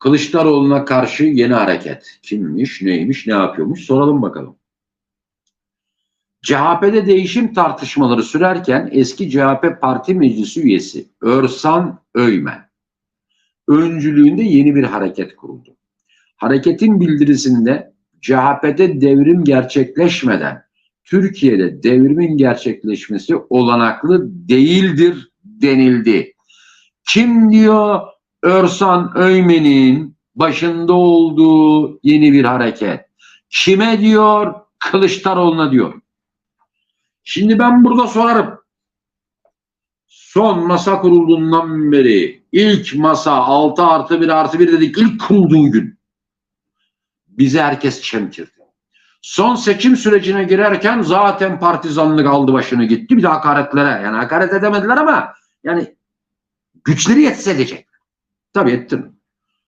Kılıçdaroğlu'na karşı yeni hareket. Kimmiş, neymiş, ne yapıyormuş soralım bakalım. CHP'de değişim tartışmaları sürerken eski CHP Parti Meclisi üyesi Örsan Öymen öncülüğünde yeni bir hareket kuruldu. Hareketin bildirisinde CHP'de devrim gerçekleşmeden Türkiye'de devrimin gerçekleşmesi olanaklı değildir denildi. Kim diyor Örsan Öymen'in başında olduğu yeni bir hareket? Kime diyor? Kılıçdaroğlu'na diyor. Şimdi ben burada sorarım. Son masa kurulduğundan beri ilk masa 6 artı 1 artı 1 dedik ilk kurulduğu gün bizi herkes çemkirdi. Son seçim sürecine girerken zaten partizanlık aldı başını gitti. Bir de hakaretlere yani hakaret edemediler ama yani güçleri yetse edecek. Tabii ettim.